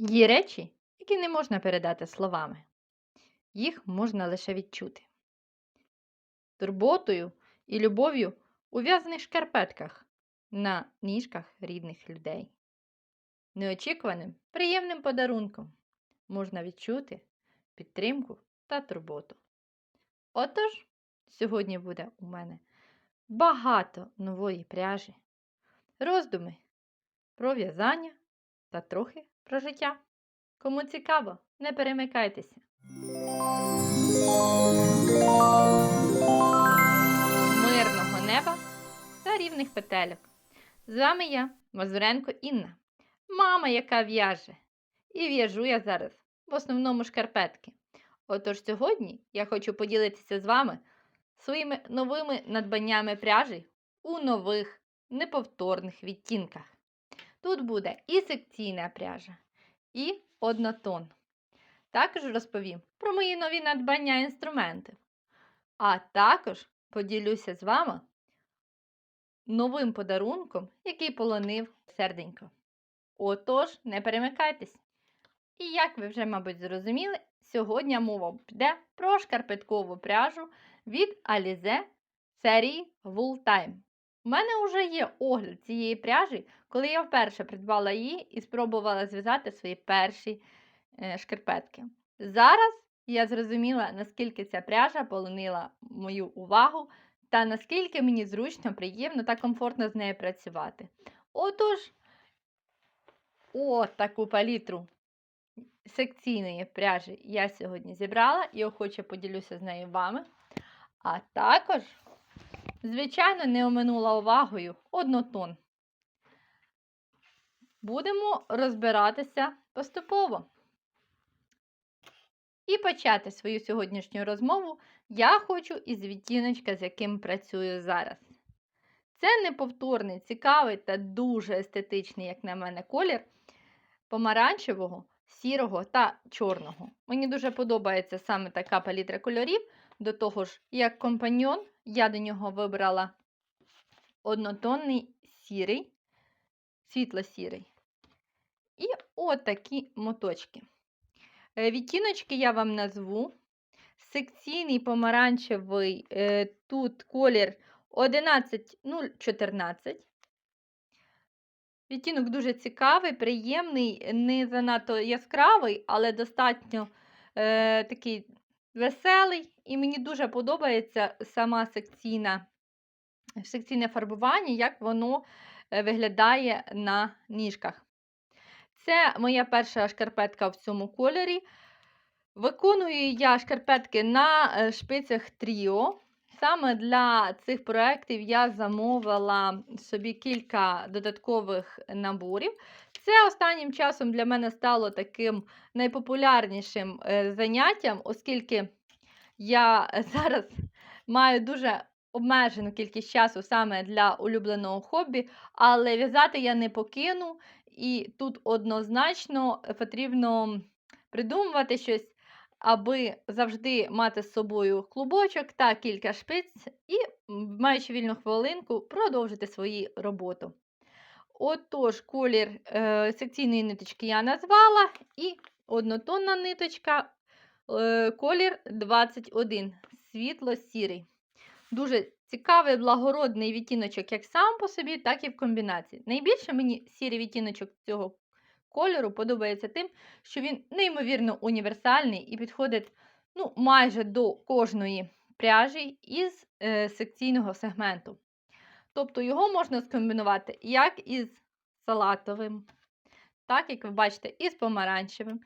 Є речі, які не можна передати словами. Їх можна лише відчути. Турботою і любов'ю у в'язаних шкарпетках на ніжках рідних людей. Неочікуваним, приємним подарунком можна відчути підтримку та турботу. Отож, сьогодні буде у мене багато нової пряжі, роздуми про в'язання та трохи про життя. Кому цікаво, не перемикайтеся. Мирного неба та рівних петельок. З вами я, Мазуренко Інна, мама, яка в'яже. І в'яжу я зараз в основному шкарпетки. Отож сьогодні я хочу поділитися з вами своїми новими надбаннями пряжі у нових неповторних відтінках. Тут буде і секційна пряжа, і однотон. Також розповім про мої нові надбання інструментів. А також поділюся з вами новим подарунком, який полонив серденько. Отож, не перемикайтесь. І як ви вже, мабуть, зрозуміли, сьогодні мова піде про шкарпеткову пряжу від Alize серії Wool Time. У мене вже є огляд цієї пряжі, коли я вперше придбала її і спробувала зв'язати свої перші е, шкарпетки. Зараз я зрозуміла, наскільки ця пряжа полонила мою увагу та наскільки мені зручно, приємно та комфортно з нею працювати. Отож, о, таку палітру секційної пряжі я сьогодні зібрала і охоче поділюся з нею вами. А також, звичайно, не оминула увагою однотон. Будемо розбиратися поступово. І почати свою сьогоднішню розмову я хочу із відтіночка, з яким працюю зараз. Це неповторний, цікавий та дуже естетичний, як на мене, колір помаранчевого, сірого та чорного. Мені дуже подобається саме така палітра кольорів. До того ж, як компаньон, я до нього вибрала однотонний сірий, світло-сірий. І отакі моточки. Е, Відтіночки я вам назву. Секційний помаранчевий, е, тут колір 11014. Відтінок дуже цікавий, приємний, не занадто яскравий, але достатньо е, такий веселий. І мені дуже подобається сама секційна, секційне фарбування, як воно виглядає на ніжках. Це моя перша шкарпетка в цьому кольорі. Виконую я шкарпетки на е, шпицях Тріо. Саме для цих проєктів я замовила собі кілька додаткових наборів. Це останнім часом для мене стало таким найпопулярнішим е, заняттям, оскільки я зараз маю дуже обмежену кількість часу саме для улюбленого хобі, але в'язати я не покину, і тут однозначно потрібно придумувати щось аби завжди мати з собою клубочок та кілька шпиць, і, маючи вільну хвилинку, продовжити свою роботу. Отож, колір е, секційної ниточки я назвала, і однотонна ниточка, е, колір 21, світло-сірий. Дуже цікавий, благородний відтіночок як сам по собі, так і в комбінації. Найбільше мені сірий відтіночок цього кольору подобається тим, що він неймовірно універсальний і підходить ну, майже до кожної пряжі із е, секційного сегменту. Тобто його можна скомбінувати як із салатовим, так, як ви бачите, із помаранчевим.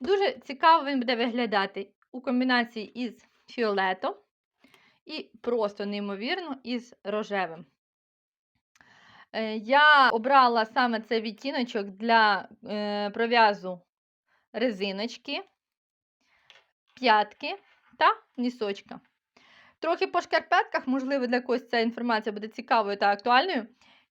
Дуже цікаво він буде виглядати у комбінації із фіолетом і просто неймовірно із рожевим. Е, я обрала саме цей відтіночок для е, пров'язу резиночки, п'ятки та нісочка. Трохи по шкарпетках, можливо, для когось ця інформація буде цікавою та актуальною.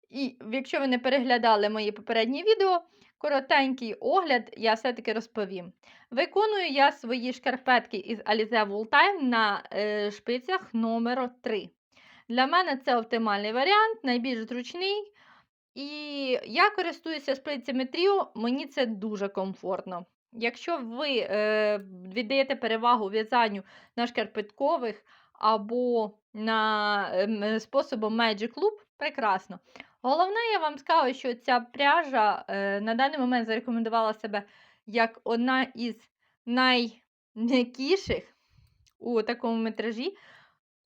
І якщо ви не переглядали мої попередні відео, коротенький огляд я все-таки розповім. Виконую я свої шкарпетки із Alize Wool Time на е, шпицях номер 3 Для мене це оптимальний варіант, найбільш зручний. І я користуюся шприцями Тріо, мені це дуже комфортно. Якщо ви е, віддаєте перевагу в'язанню на шкарпеткових або на ем, способом Magic Loop, прекрасно. Головне, я вам скажу, що ця пряжа е, на даний момент зарекомендувала себе як одна із найм'якіших у такому метражі.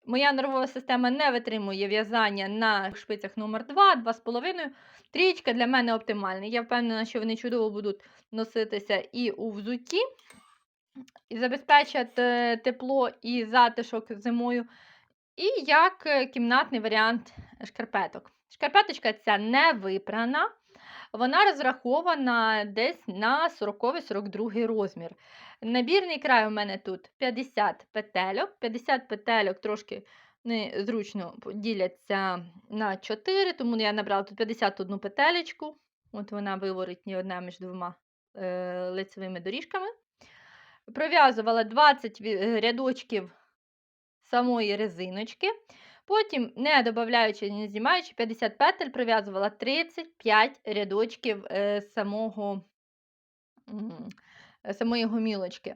Моя нервова система не витримує в'язання на шпицях номер 2 2,5. Трієчка для мене оптимальна. Я впевнена, що вони чудово будуть носитися і у взутті, і забезпечать е, тепло і затишок зимою. І як е, кімнатний варіант шкарпеток. Шкарпеточка ця не випрана. Вона розрахована десь на 40-42 розмір. Набірний край у мене тут 50 петельок. 50 петельок трошки незручно діляться на 4, тому я набрала тут 51 петелечку. От вона виворотні одна між двома е, лицевими доріжками. Пров'язувала 20 ві- рядочків самої резиночки. Потім, не додаючи, не знімаючи 50 петель, пров'язувала 35 рядочків е, самого, самої гомілочки.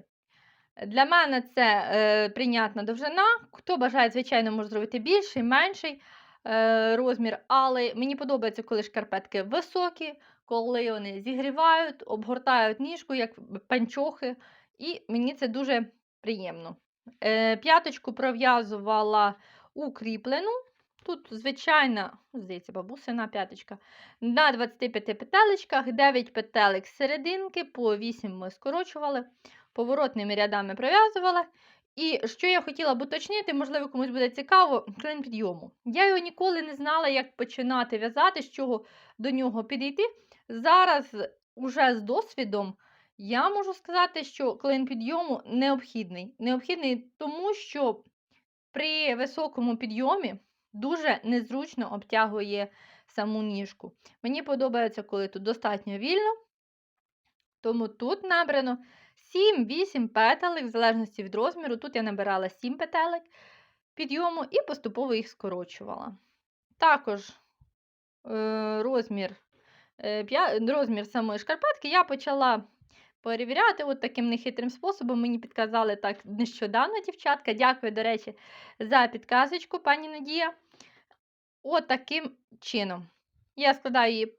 Для мене це е, прийнятна довжина. Хто бажає, звичайно, може зробити більший, менший е, розмір, але мені подобається, коли шкарпетки високі, коли вони зігрівають, обгортають ніжку, як панчохи, і мені це дуже приємно. Е, п'яточку пров'язувала укріплену. Тут, звичайна, здається, бабусина п'яточка. На 25 петелечках, 9 петелек з серединки, по 8 ми скорочували, поворотними рядами пров'язувала. І що я хотіла б уточнити, можливо, комусь буде цікаво, клин підйому. Я його ніколи не знала, як починати в'язати, з чого до нього підійти. Зараз, уже з досвідом, я можу сказати, що клин підйому необхідний. Необхідний тому, що при високому підйомі дуже незручно обтягує саму ніжку. Мені подобається, коли тут достатньо вільно, тому тут набрано 7-8 петелек, в залежності від розміру. Тут я набирала 7 петелек підйому і поступово їх скорочувала. Також е, розмір, е, розмір самої шкарпетки я почала перевіряти от таким нехитрим способом. Мені підказали так нещодавно, дівчатка. Дякую, до речі, за підказочку, пані Надія. От таким чином. Я складаю її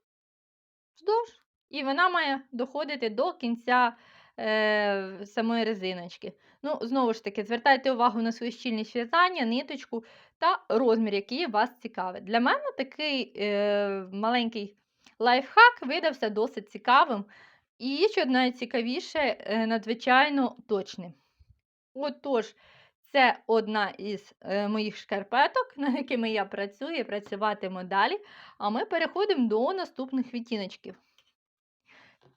вздовж, і вона має доходити до кінця е, самої резиночки. Ну, знову ж таки, звертайте увагу на свою щільність в'язання, ниточку та розмір, який вас цікавить. Для мене такий е, маленький лайфхак видався досить цікавим. І що найцікавіше, е, надзвичайно точним. Отож, це одна із е, моїх шкарпеток, над якими я працюю і працюватиму далі. А ми переходимо до наступних відтіночків.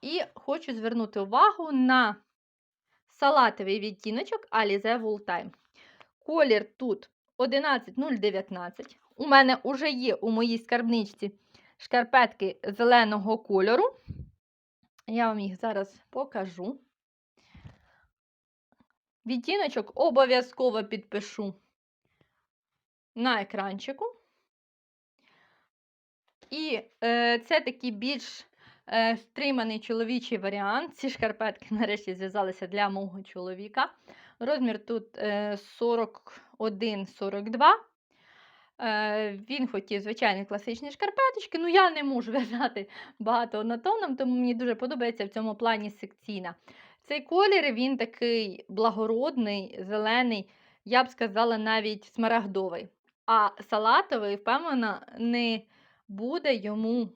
І хочу звернути увагу на салатовий відтіночок Alize Wool Time. Колір тут 11019. У мене вже є у моїй скарбничці шкарпетки зеленого кольору. Я вам їх зараз покажу. Відтіночок обов'язково підпишу на екранчику. І е, це такий більш е, стриманий чоловічий варіант. Ці шкарпетки нарешті зв'язалися для мого чоловіка. Розмір тут е, 41-42. Е, він хотів звичайні класичні шкарпеточки. Ну, я не можу в'язати багато однотонном, тому мені дуже подобається в цьому плані секційна. Цей колір він такий благородний, зелений, я б сказала, навіть смарагдовий. А салатовий, впевнена, не буде йому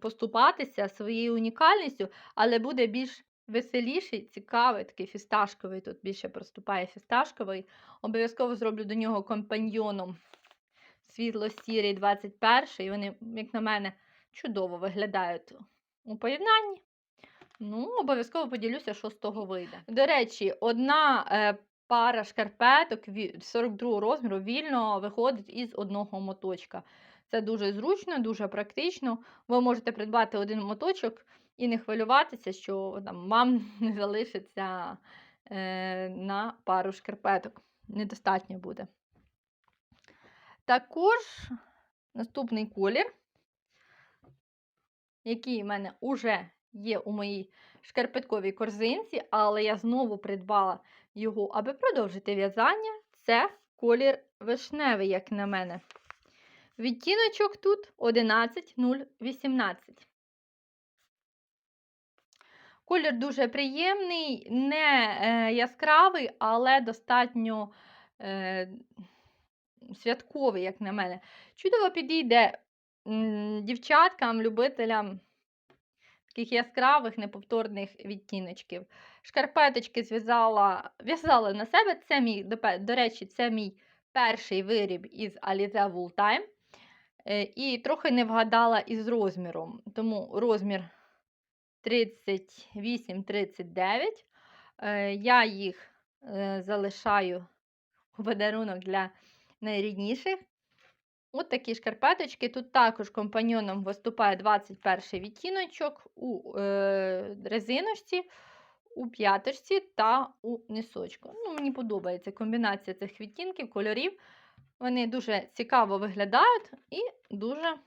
поступатися своєю унікальністю, але буде більш веселіший, цікавий, такий фісташковий. Тут більше проступає фісташковий. Обов'язково зроблю до нього компаньйоном світло-сірий 21 і вони, як на мене, чудово виглядають у поєднанні. Ну, обов'язково поділюся, що з того вийде. До речі, одна е, пара шкарпеток ві- 42 розміру вільно виходить із одного моточка. Це дуже зручно, дуже практично. Ви можете придбати один моточок і не хвилюватися, що там вам не залишиться е, на пару шкарпеток. Недостатньо буде. Також наступний колір який в мене вже є у моїй шкарпетковій корзинці, але я знову придбала його, аби продовжити в'язання. Це колір вишневий, як на мене. Відтіночок тут 11018. Колір дуже приємний, не е, яскравий, але достатньо е, святковий, як на мене. Чудово підійде дівчаткам, любителям таких яскравих, неповторних відтіночків. Шкарпеточки зв'язала в'язала на себе. Це мій, до, речі, це мій перший виріб із Alize Wool Time. Е, І трохи не вгадала із розміром. Тому розмір 38-39. Е, Я їх е, залишаю у подарунок для найрідніших. От такі шкарпеточки. Тут також компаньйоном виступає 21 відтіночок у е, резиночці, у п'яточці та у нисочку. Ну, мені подобається комбінація цих відтінків, кольорів. Вони дуже цікаво виглядають і дуже,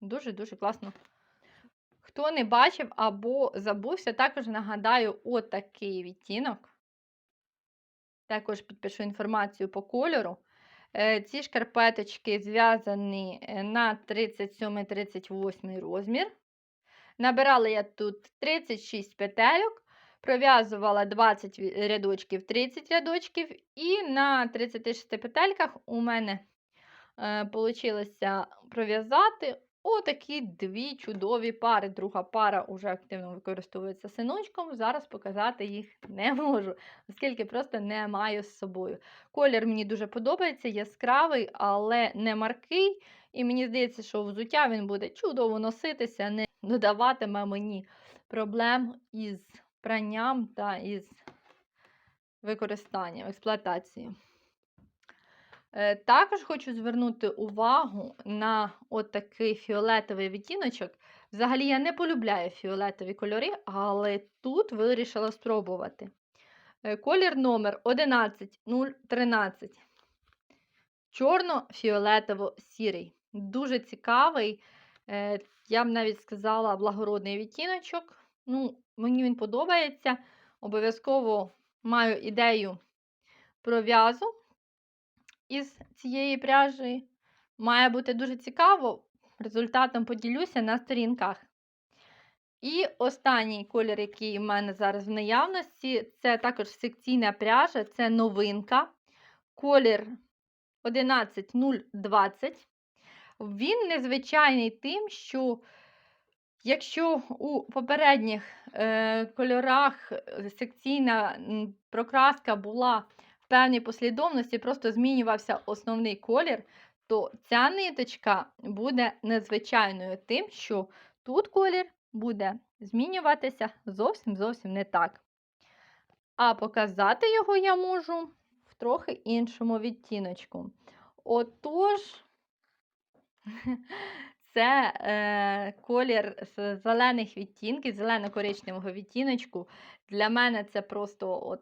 дуже, дуже класно. Хто не бачив або забувся, також нагадаю отакий відтінок. Також підпишу інформацію по кольору. Ці шкарпеточки зв'язані е, на 37-38 розмір. Набирала я тут 36 петельок, пров'язувала 20 рядочків, 30 рядочків, і на 36 петельках у мене вийшло пров'язати отакі дві чудові пари. Друга пара вже активно використовується синочком. Зараз показати їх не можу, оскільки просто не маю з собою. Колір мені дуже подобається, яскравий, але не маркий. І мені здається, що взуття він буде чудово носитися, не додаватиме мені проблем із пранням та із використанням, експлуатацією. Е, Також хочу звернути увагу на отакий фіолетовий відтіночок. Взагалі я не полюбляю фіолетові кольори, але тут вирішила спробувати. Е, Колір номер 11013. Чорно-фіолетово-сірий. Дуже цікавий, е, я б навіть сказала, благородний відтіночок. Ну, мені він подобається. Обов'язково маю ідею про в'язу із цієї пряжі. Має бути дуже цікаво. Результатом поділюся на сторінках. І останній колір, який в мене зараз в наявності, це також секційна пряжа, це новинка. Колір 11020. Він незвичайний тим, що якщо у попередніх е, кольорах е, секційна прокраска була певній послідовності, просто змінювався основний колір, то ця ниточка буде незвичайною тим, що тут колір буде змінюватися зовсім зовсім не так. А показати його я можу в трохи іншому відтіночку. Отож, це е, колір з зелених відтінків, зелено-коричневого відтіночку. Для мене це просто от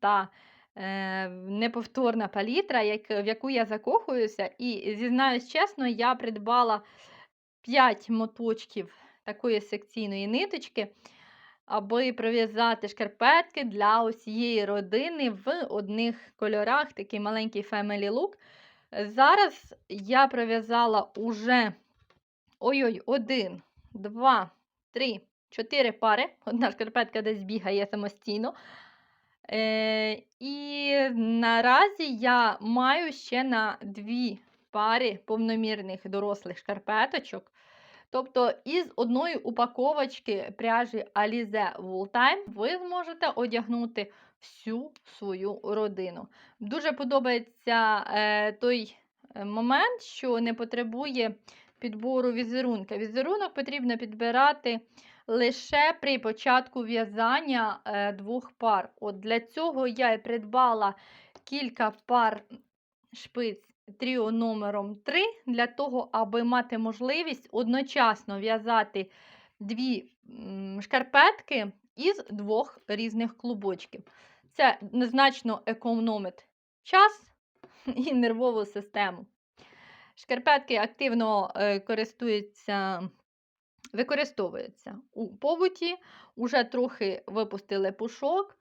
та е, неповторна палітра, в яку я закохуюся. І зізнаюсь чесно, я придбала 5 моточків такої секційної ниточки, аби пров'язати шкарпетки для усієї родини в одних кольорах, такий маленький family look. Зараз я пров'язала уже ой-ой, один, два, три, чотири пари. Одна шкарпетка десь бігає самостійно. Е, і наразі я маю ще на дві пари повномірних дорослих шкарпеточок. Тобто із одної упаковочки пряжі Alize Wool Time ви зможете одягнути всю свою родину. Дуже подобається е, той е, момент, що не потребує підбору візерунка. Візерунок потрібно підбирати лише при початку в'язання е, двох пар. От Для цього я і придбала кілька пар шпиць тріо номером 3, для того, аби мати можливість одночасно в'язати дві шкарпетки із двох різних клубочків. Це значно економить час і нервову систему. Шкарпетки активно е, користуються використовується у побуті, уже трохи випустили пушок.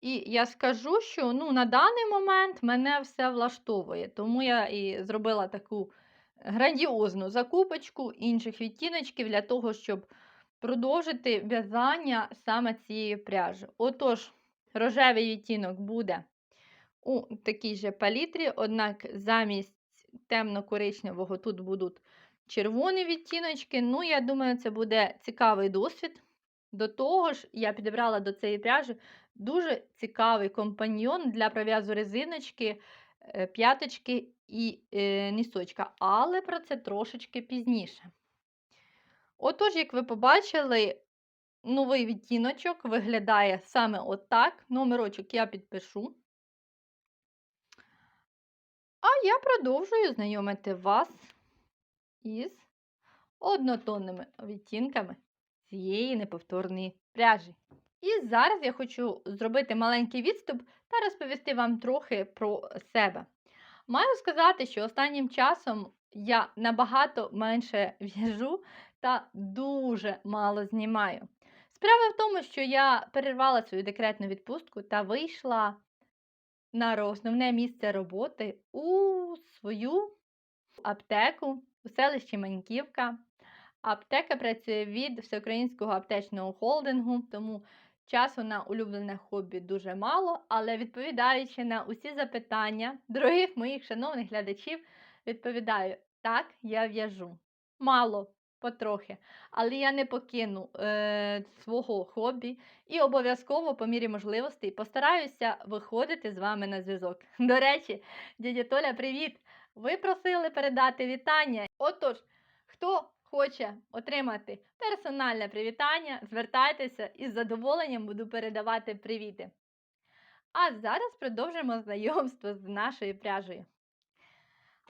І я скажу, що ну, на даний момент мене все влаштовує, тому я і зробила таку грандіозну закупочку інших відтіночків для того, щоб продовжити в'язання саме цієї пряжі. Отож, рожевий відтінок буде у такій же палітрі, однак замість темно-коричневого тут будуть червоні відтіночки. Ну, я думаю, це буде цікавий досвід. До того ж, я підібрала до цієї пряжі дуже цікавий компаньйон для пров'язу резиночки, е, п'яточки і е, нісочка, але про це трошечки пізніше. Отож, як ви побачили, новий відтіночок виглядає саме отак. Номерочок я підпишу. А я продовжую знайомити вас із однотонними відтінками цієї неповторної пряжі. І зараз я хочу зробити маленький відступ та розповісти вам трохи про себе. Маю сказати, що останнім часом я набагато менше в'яжу та дуже мало знімаю. Справа в тому, що я перервала свою декретну відпустку та вийшла на основне місце роботи у свою аптеку у селищі Маньківка. Аптека працює від всеукраїнського аптечного холдингу, тому часу на улюблене хобі дуже мало, але відповідаючи на усі запитання дорогих моїх шановних глядачів, відповідаю: так, я в'яжу. Мало, потрохи, але я не покину е, свого хобі і обов'язково, по мірі можливостей, постараюся виходити з вами на зв'язок. До речі, дядя Толя, привіт! Ви просили передати вітання. Отож, хто хоче отримати персональне привітання, звертайтеся і з задоволенням буду передавати привіти. А зараз продовжимо знайомство з нашою пряжею.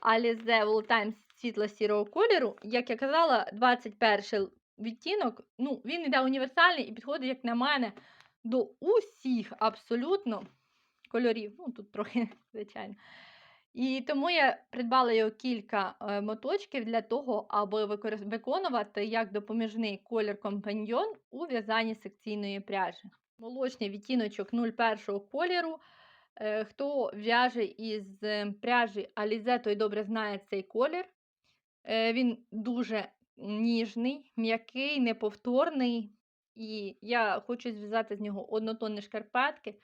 Alize All Times світло-сірого кольору, як я казала, 21 відтінок, ну, він іде універсальний і підходить, як на мене, до усіх абсолютно кольорів. Ну, тут трохи, звичайно. І тому я придбала його кілька е, моточків для того, аби виконувати як допоміжний колір компаньйон у в'язанні секційної пряжі. Молочний відтіночок 01 кольору. Е, хто в'яже із е, пряжі Alize, той добре знає цей колір. Він дуже ніжний, м'який, неповторний. І я хочу зв'язати з нього однотонні шкарпетки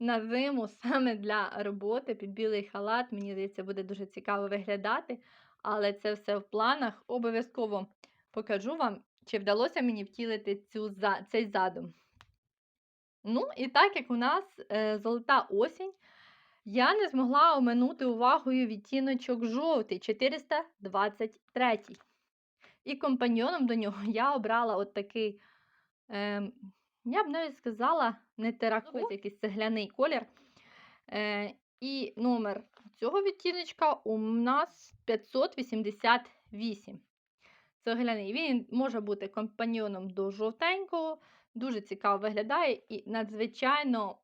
на зиму саме для роботи під білий халат. Мені здається, буде дуже цікаво виглядати. Але це все в планах. Обов'язково покажу вам, чи вдалося мені втілити цю, цей задум. Ну, і так як у нас е, золота осінь, я не змогла оминути увагою відтіночок жовтий 423. І компаньйоном до нього я обрала от такий. Е, я б навіть сказала, не теракот, якийсь цегляний колір. Е, І номер цього відтіночка у нас 588. Цегляний. Він може бути компаньйоном до жовтенького, дуже цікаво виглядає і надзвичайно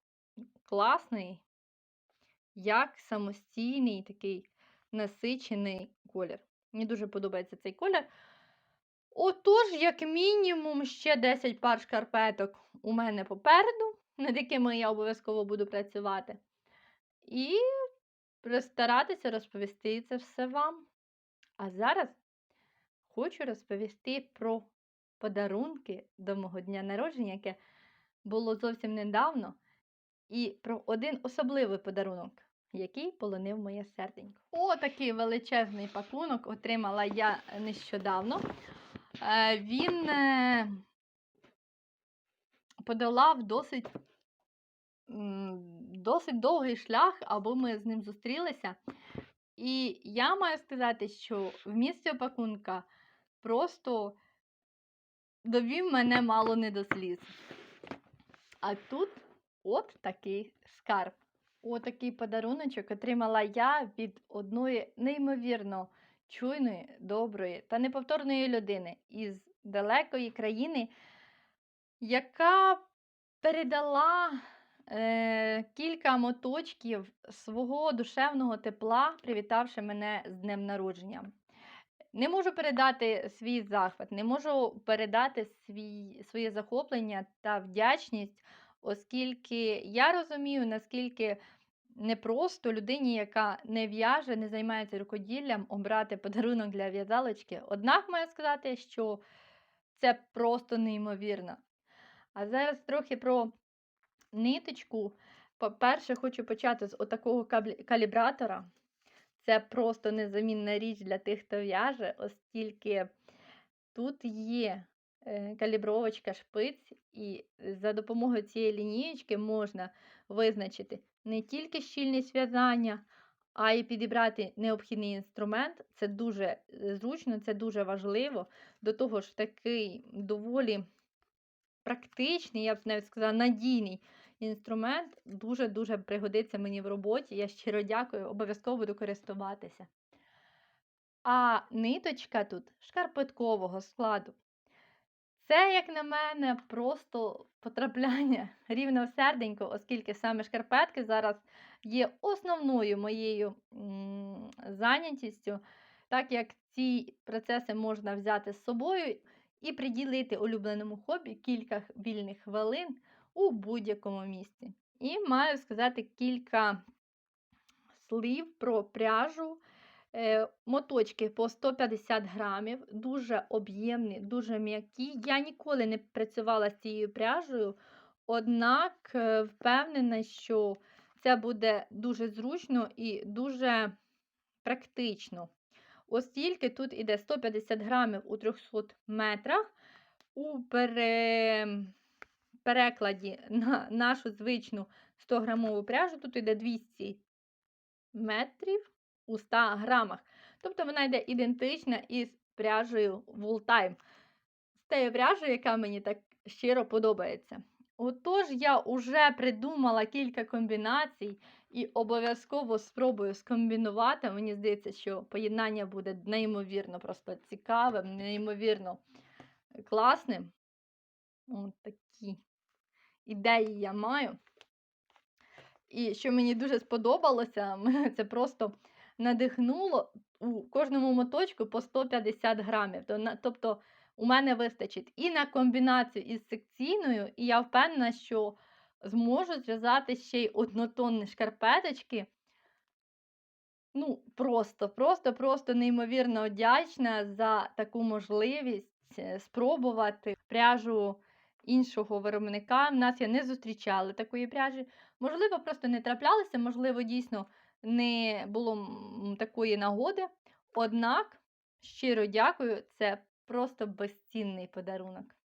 класний, як самостійний такий насичений колір. Мені дуже подобається цей колір. Отож, як мінімум, ще 10 пар шкарпеток у мене попереду, над якими я обов'язково буду працювати. І постаратися розповісти це все вам. А зараз хочу розповісти про подарунки до мого дня народження, яке було зовсім недавно, і про один особливий подарунок, який полонив моє серденько. О, такий величезний пакунок отримала я нещодавно. Е, він е, подолав досить досить довгий шлях, аби ми з ним зустрілися. І я маю сказати, що в місці опакунка просто довів мене мало не до сліз. А тут от такий скарб. Отакий подаруночок отримала я від одної неймовірно чуйної, доброї та неповторної людини із далекої країни, яка передала е, кілька моточків свого душевного тепла, привітавши мене з днем народження. Не можу передати свій захват, не можу передати свій, своє захоплення та вдячність, оскільки я розумію, наскільки непросто людині, яка не в'яже, не займається рукоділлям, обрати подарунок для в'язалочки. Однак маю сказати, що це просто неймовірно. А зараз трохи про ниточку. По-перше, хочу почати з отакого калібратора. Це просто незамінна річ для тих, хто в'яже, оскільки тут є е, калібровочка шпиць, і за допомогою цієї лінієчки можна визначити не тільки щільність в'язання, а й підібрати необхідний інструмент. Це дуже е, зручно, це дуже важливо. До того ж, такий доволі практичний, я б навіть сказала, надійний інструмент дуже-дуже пригодиться мені в роботі. Я щиро дякую, обов'язково буду користуватися. А ниточка тут шкарпеткового складу. Це, як на мене, просто потрапляння рівно в серденько, оскільки саме шкарпетки зараз є основною моєю зайнятістю, так як ці процеси можна взяти з собою і приділити улюбленому хобі кілька вільних хвилин у будь-якому місці. І маю сказати кілька слів про пряжу. Е, Моточки по 150 грамів, дуже об'ємні, дуже м'які. Я ніколи не працювала з цією пряжею, однак е, впевнена, що це буде дуже зручно і дуже практично. Оскільки тут іде 150 грамів у 300 метрах, у пере... перекладі на нашу звичну 100-грамову пряжу, тут іде 200 метрів у 100 грамах. Тобто вона йде ідентична із пряжею Wooltime. З тією пряжею, яка мені так щиро подобається. Отож, я вже придумала кілька комбінацій і обов'язково спробую скомбінувати. Мені здається, що поєднання буде неймовірно просто цікавим, неймовірно класним. От такі ідеї я маю. І що мені дуже сподобалося, це просто надихнуло у кожному моточку по 150 грамів. Тобто у мене вистачить і на комбінацію із секційною, і я впевнена, що зможу зв'язати ще й однотонні шкарпеточки. Ну, просто, просто, просто неймовірно вдячна за таку можливість е, спробувати пряжу іншого виробника. В нас я не зустрічала такої пряжі. Можливо, просто не траплялися, можливо, дійсно не було такої нагоди. Однак, щиро дякую, це просто безцінний подарунок.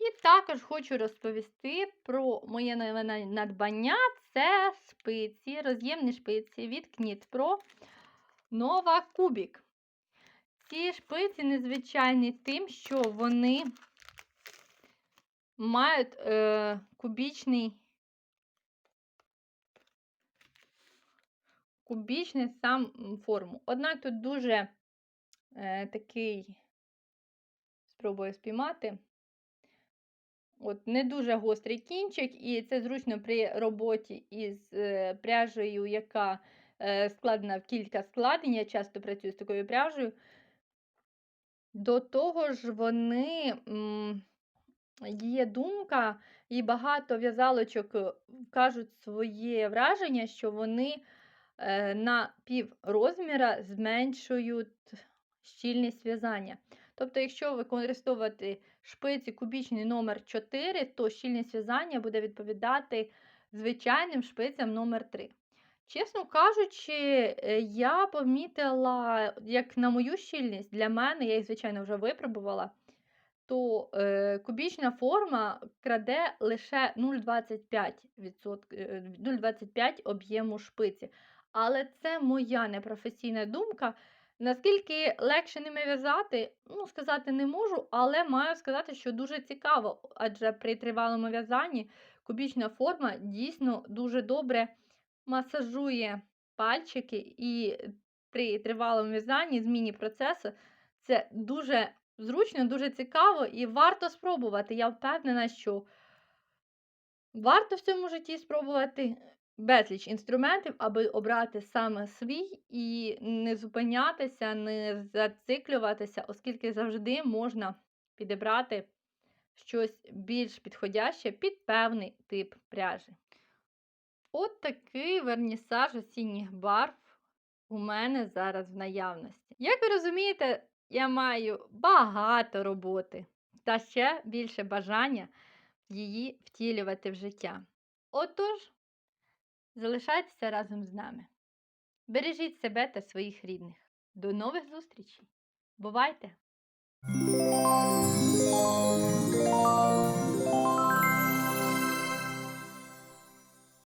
І також хочу розповісти про моє нове надбання. Це шпиці, роз'ємні шпиці від Knit Pro Nova Kubik. Ці шпиці незвичайні тим, що вони мають е, кубічний кубічний сам форму. Однак тут дуже е, такий, спробую спіймати. От, не дуже гострий кінчик, і це зручно при роботі із е, пряжею, яка е, складена в кілька складень. Я часто працюю з такою пряжею. До того ж, вони є думка, і багато в'язалочок е, кажуть своє враження, що вони на пів розміра зменшують щільність в'язання. Тобто, якщо використовувати шпиці кубічний номер 4, то щільність в'язання буде відповідати звичайним шпицям номер 3. Чесно кажучи, е, я помітила, як на мою щільність, для мене, я їх, звичайно, вже випробувала, то е, кубічна форма краде лише 0,25% е, 0,25 об'єму шпиці. Але це моя непрофесійна думка. Наскільки легше ними в'язати, ну, сказати не можу, але маю сказати, що дуже цікаво, адже при тривалому в'язанні кубічна форма дійсно дуже добре масажує пальчики, і при тривалому в'язанні, зміні процесу, це дуже зручно, дуже цікаво і варто спробувати. Я впевнена, що варто в цьому житті спробувати безліч інструментів, аби обрати саме свій і не зупинятися, не зациклюватися, оскільки завжди можна підібрати щось більш підходяще під певний тип пряжі. От такий вернісаж осінніх барв у мене зараз в наявності. Як ви розумієте, я маю багато роботи та ще більше бажання її втілювати в життя. Отож, залишайтеся разом з нами. Бережіть себе та своїх рідних. До нових зустрічей! Бувайте!